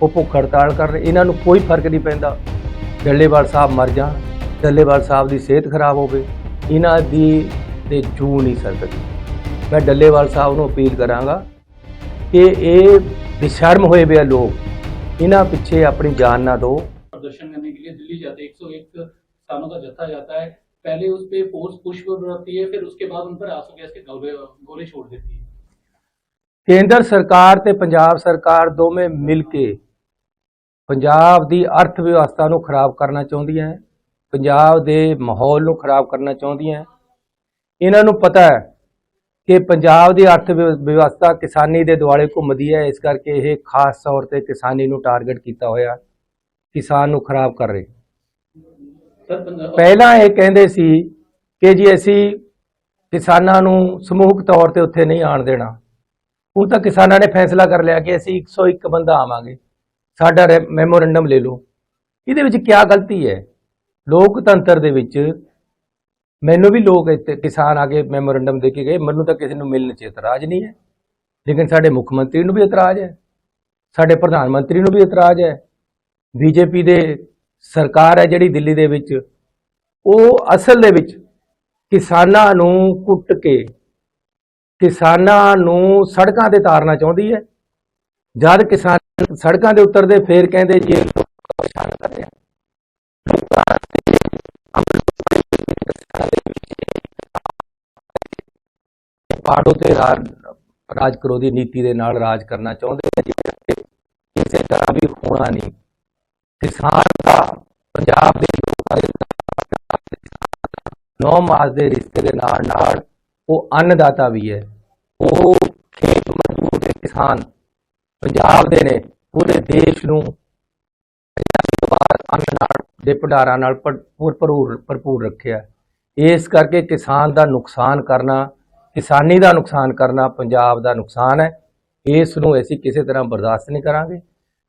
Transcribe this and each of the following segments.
ਉਹ ਭੁੱਖ ਹੜਤਾਲ ਕਰ ਰਹੇ ਇਹਨਾਂ ਨੂੰ ਕੋਈ ਫਰਕ ਨਹੀਂ ਪੈਂਦਾ ਡੱਲੇਵਾਲ ਸਾਹਿਬ ਮਰ ਜਾਣ ਡੱਲੇਵਾਲ ਸਾਹਿਬ ਦੀ ਸਿਹਤ ਖਰਾਬ ਹੋਵੇ ਇਹਨਾਂ ਦੀ ਤੇ ਜੂ ਨਹੀਂ ਸਕਦੀ ਮੈਂ ਡੱਲੇਵਾਲ ਸਾਹਿਬ ਨੂੰ ਅਪੀਲ ਕਰਾਂਗਾ ਕਿ ਇਹ ਬੇਸ਼ਰਮ ਹੋਏ ਵੇ ਆ ਲੋਕ ਇਹਨਾਂ ਪਿੱਛੇ ਆਪਣੀ ਜਾਨ ਨਾ ਦਿਓ प्रदर्शन करने के लिए दिल्ली जाते हैं 101 किसानों का जत्था जाता है पहले उस पे फोर्स पुष्प रहती है फिर उसके बाद उन पर आंसू गैस के गोले गोले छोड़ देती है ਕੇਂਦਰ ਸਰਕਾਰ ਤੇ ਪੰਜਾਬ ਸਰਕਾਰ ਦੋਵੇਂ ਮਿਲ ਕੇ ਪੰਜਾਬ ਦੀ ਅਰਥ ਵਿਵਸਥਾ ਨੂੰ ਖਰਾਬ ਕਰਨਾ ਚਾਹੁੰਦੀਆਂ ਹੈ, ਪੰਜਾਬ ਦੇ ਮਾਹੌਲ ਨੂੰ ਖਰਾਬ ਕਰਨਾ ਚਾਹੁੰਦੀਆਂ ਇਹਨਾਂ ਨੂੰ ਪਤਾ ਹੈ ਕਿ ਪੰਜਾਬ ਦੀ ਅਰਥ ਵਿਵਸਥਾ ਕਿਸਾਨੀ ਦੇ ਦੁਆਲੇ ਘੁੰਮਦੀ ਹੈ, ਇਸ ਕਰਕੇ ਇਹ ਖਾਸ ਤੌਰ ਤੇ ਕਿਸਾਨੀ ਨੂੰ ਟਾਰਗੇਟ ਕੀਤਾ ਹੋਇਆ, ਕਿਸਾਨ ਨੂੰ ਖਰਾਬ ਕਰ ਰਹੇ। ਪਹਿਲਾਂ ਇਹ ਕਹਿੰਦੇ ਸੀ ਕਿ ਜੀ ਅਸੀਂ ਕਿਸਾਨਾਂ ਨੂੰ ਸਮੂਹਕ ਤੌਰ ਤੇ ਉੱਥੇ ਨਹੀਂ ਆਣ ਦੇਣਾ। ਉਹ ਤਾਂ ਕਿਸਾਨਾਂ ਨੇ ਫੈਸਲਾ ਕਰ ਲਿਆ ਕਿ ਅਸੀਂ 101 ਬੰਦਾ ਆਵਾਂਗੇ। ਸਾਡਾ ਰੈ- ਮੈਮੋਰੰਡਮ ਲੈ ਲਓ। ਇਹਦੇ ਵਿੱਚ ਕੀ ਗਲਤੀ ਹੈ? ਲੋਕਤੰਤਰ ਦੇ ਵਿੱਚ ਮੈਨੂੰ ਵੀ ਲੋਕ ਇੱਥੇ ਕਿਸਾਨ ਆ ਕੇ ਮੈਮੋਰੈਂਡਮ ਦੇ ਕੇ ਗਏ। ਮੈਨੂੰ ਤਾਂ ਕਿਸੇ ਨੂੰ ਮਿਲਣ 'ਚ ਇਤਰਾਜ਼ ਨਹੀਂ ਹੈ। ਲੇਕਿਨ ਸਾਡੇ ਮੁੱਖ ਮੰਤਰੀ ਨੂੰ ਵੀ ਇਤਰਾਜ਼ ਹੈ। ਸਾਡੇ ਪ੍ਰਧਾਨ ਮੰਤਰੀ ਨੂੰ ਵੀ ਇਤਰਾਜ਼ ਹੈ। ਬੀਜੇਪੀ ਦੇ ਸਰਕਾਰ ਹੈ ਜਿਹੜੀ ਦਿੱਲੀ ਦੇ ਵਿੱਚ। ਉਹ ਅਸਲ ਦੇ ਵਿੱਚ ਕਿਸਾਨਾਂ ਨੂੰ ਕੁੱਟ ਕੇ, ਕਿਸਾਨਾਂ ਨੂੰ ਸੜਕਾਂ ਤੇ ਤਾਰਨਾ ਚਾਹੁੰਦੀ ਹੈ। ਜਦ ਕਿਸਾਨ ਸੜਕਾਂ ਦੇ ਉਤਰਦੇ ਫੇਰ ਕਹਿੰਦੇ ਜੀ ਇਹ ਪਰੇਸ਼ਾਨ ਕਰ ਰਹੇ ਆ। ਦੇ ਪਾੜੋ ਤੇ ਰਾਜ ਕਰੋ ਦੀ ਨੀਤੀ ਦੇ ਨਾਲ ਰਾਜ ਕਰਨਾ ਚਾਹੁੰਦੇ ਨੇ ਜਿਹੜੇ ਕਿਸੇ ਤਰ੍ਹਾਂ ਵੀ ਹੋਣਾ ਨਹੀਂ। ਕਿਸਾਨ ਦਾ ਪੰਜਾਬ ਦੇ ਲੋਕਾਂ ਦੇ ਨੌ ਮਾਸ ਦੇ ਰਿਸ਼ਤੇ ਦੇ ਨਾਲ ਨਾਲ ਉਹ ਅੰਨਦਾਤਾ ਵੀ ਹੈ। ਉਹ ਖੇਤ ਮਜ਼ਦੂਰ ਦੇ ਕਿਸਾਨ ਪੰਜਾਬ ਦੇ ਨੇ, ਪੂਰੇ ਦੇਸ਼ ਨੂੰ ਅੰਨ ਨਾਲ ਦੇ ਭੰਡਾਰਾਂ ਨਾਲ ਭਰਪੂਰ ਭਰਪੂਰ ਭਰਪੂਰ ਰੱਖਿਆ। ਇਸ ਕਰਕੇ ਕਿਸਾਨ ਦਾ ਨੁਕਸਾਨ ਕਰਨਾ, ਕਿਸਾਨੀ ਦਾ ਨੁਕਸਾਨ ਕਰਨਾ ਪੰਜਾਬ ਦਾ ਨੁਕਸਾਨ ਹੈ। ਇਸ ਨੂੰ ਅਸੀਂ ਕਿਸੇ ਤਰ੍ਹਾਂ ਬਰਦਾਸ਼ਤ ਨਹੀਂ ਕਰਾਂਗੇ।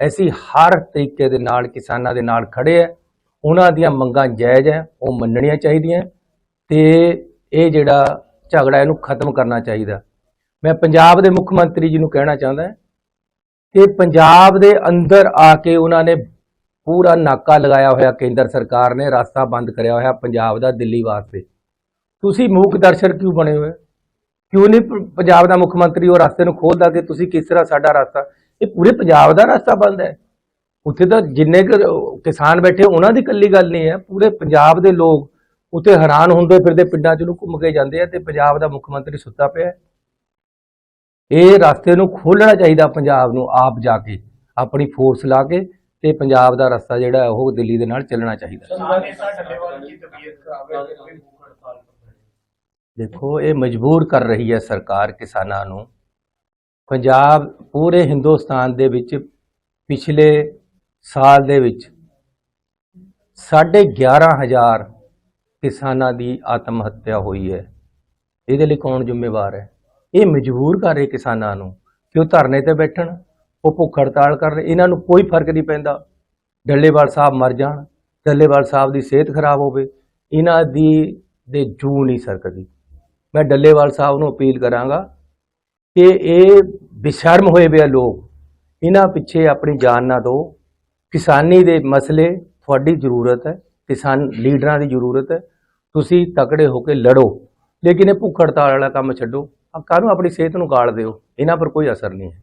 ਅਸੀਂ ਹਰ ਤਰੀਕੇ ਦੇ ਨਾਲ, ਕਿਸਾਨਾਂ ਦੇ ਨਾਲ ਖੜੇ ਆ। ਉਹਨਾਂ ਦੀਆਂ ਮੰਗਾਂ ਜਾਇਜ਼ ਹੈ, ਉਹ ਮੰਨਣੀਆਂ ਚਾਹੀਦੀਆਂ। ਤੇ ਇਹ ਜਿਹੜਾ ਝਗੜਾ, ਇਹਨੂੰ ਖਤਮ ਕਰਨਾ ਚਾਹੀਦਾ। ਮੈਂ ਪੰਜਾਬ ਦੇ ਮੁੱਖ ਮੰਤਰੀ ਜੀ ਨੂੰ ਕਹਿਣਾ ਚਾਹੁੰਦਾ ਕਿ ਪੰਜਾਬ ਦੇ ਅੰਦਰ ਆ ਕੇ ਉਹਨਾਂ ਨੇ ਪੂਰਾ ਨਾਕਾ ਲਗਾਇਆ ਹੋਇਆ ਕੇਂਦਰ ਸਰਕਾਰ ਨੇ, ਰਸਤਾ ਬੰਦ ਕਰਿਆ ਹੋਇਆ ਪੰਜਾਬ ਦਾ ਦਿੱਲੀ ਵਾਸਤੇ। ਤੁਸੀਂ ਮੂਕ ਦਰਸ਼ਕ ਕਿਉਂ ਬਣੇ ਹੋਏ? ਕਿਉਂ ਨਹੀਂ ਪੰਜਾਬ ਦਾ ਮੁੱਖ ਮੰਤਰੀ ਉਹ ਰਸਤੇ ਨੂੰ ਖੋਲਦਾ ਕਿ ਤੁਸੀਂ ਕਿਸ ਤਰ੍ਹਾਂ ਸਾਡਾ ਰਸਤਾ? ਇਹ ਪੂਰੇ ਪੰਜਾਬ ਦਾ ਰਸਤਾ ਬੰਦ ਹੈ। ਉੱਥੇ ਤਾਂ ਜਿੰਨੇ ਕੁ ਕਿਸਾਨ ਬੈਠੇ, ਉਹਨਾਂ ਦੀ ਇਕੱਲੀ ਗੱਲ ਨਹੀਂ ਹੈ। ਪੂਰੇ ਪੰਜਾਬ ਦੇ ਲੋਕ ਉੱਥੇ ਹੈਰਾਨ ਹੁੰਦੇ ਫਿਰਦੇ ਪਿੰਡਾਂ 'ਚ ਨੂੰ ਘੁੰਮ ਕੇ ਜਾਂਦੇ ਆ ਤੇ ਪੰਜਾਬ ਦਾ ਮੁੱਖ ਮੰਤਰੀ ਸੁੱਤਾ ਪਿਆ ਹੈ। ਇਹ ਰਸਤੇ ਨੂੰ ਖੋਲਣਾ ਚਾਹੀਦਾ ਪੰਜਾਬ ਨੂੰ, ਆਪ ਜਾ ਕੇ, ਆਪਣੀ ਫੋਰਸ ਲਾ ਕੇ ਤੇ ਪੰਜਾਬ ਦਾ ਰਸਤਾ ਜਿਹੜਾ ਉਹ ਦਿੱਲੀ ਦੇ ਨਾਲ ਚੱਲਣਾ ਚਾਹੀਦਾ। ਦੇਖੋ, ਇਹ ਮਜਬੂਰ ਕਰ ਰਹੀ ਹੈ ਸਰਕਾਰ ਕਿਸਾਨਾਂ ਨੂੰ। ਪੰਜਾਬ ਪੂਰੇ ਹਿੰਦੁਸਤਾਨ ਦੇ ਵਿੱਚ ਪਿਛਲੇ ਸਾਲ ਦੇ ਵਿੱਚ ਸਾਢੇ 11000 ਕਿਸਾਨਾਂ ਦੀ ਆਤਮ ਹੱਤਿਆ ਹੋਈ ਹੈ। ਇਹਦੇ ਲਈ ਕੌਣ ਜ਼ਿੰਮੇਵਾਰ ਹੈ? ਇਹ ਮਜਬੂਰ ਕਰ ਰਹੇ ਕਿਸਾਨਾਂ ਨੂੰ ਕਿ ਉਹ ਧਰਨੇ ਤੇ ਬੈਠਣ, ਉਹ ਭੁੱਖ ਹੜਤਾਲ ਕਰਨ ਇਹਨਾਂ ਨੂੰ ਕੋਈ ਫ਼ਰਕ ਨਹੀਂ ਪੈਂਦਾ। ਡੱਲੇਵਾਲ ਸਾਹਿਬ ਮਰ ਜਾਣ, ਡੱਲੇਵਾਲ ਸਾਹਿਬ ਦੀ ਸਿਹਤ ਖਰਾਬ ਹੋਵੇ, ਇਹਨਾਂ ਦੀ, ਦੇ ਜੂ ਨਹੀਂ ਸਰਕਦੀ। ਮੈਂ ਡੱਲੇਵਾਲ ਸਾਹਿਬ ਨੂੰ ਅਪੀਲ ਕਰਾਂਗਾ ਕਿ ਇਹ ਬਿਸਰਮ ਹੋਏ ਵੇ ਲੋਕ, ਇਹਨਾਂ ਪਿੱਛੇ ਆਪਣੀ ਜਾਨ ਨਾ ਦਿਓ। ਕਿਸਾਨੀ ਦੇ ਮਸਲੇ ਤੁਹਾਡੀ ਜ਼ਰੂਰਤ ਹੈ, ਕਿਸਾਨ ਲੀਡਰਾਂ ਦੀ ਜ਼ਰੂਰਤ ਹੈ, ਤੁਸੀਂ ਤਕੜੇ ਹੋ ਕੇ ਲੜੋ, ਲੇਕਿਨ ਇਹ ਭੁੱਖ ਹੜਤਾਲ ਵਾਲਾ ਕੰਮ ਛੱਡੋ। ਕਾਹਨੂੰ ਆਪਣੀ ਸਿਹਤ ਨੂੰ ਗਾਲ ਦਿਓ? ਇਹਨਾਂ ਪਰ ਕੋਈ ਅਸਰ ਨਹੀਂ ਹੈ।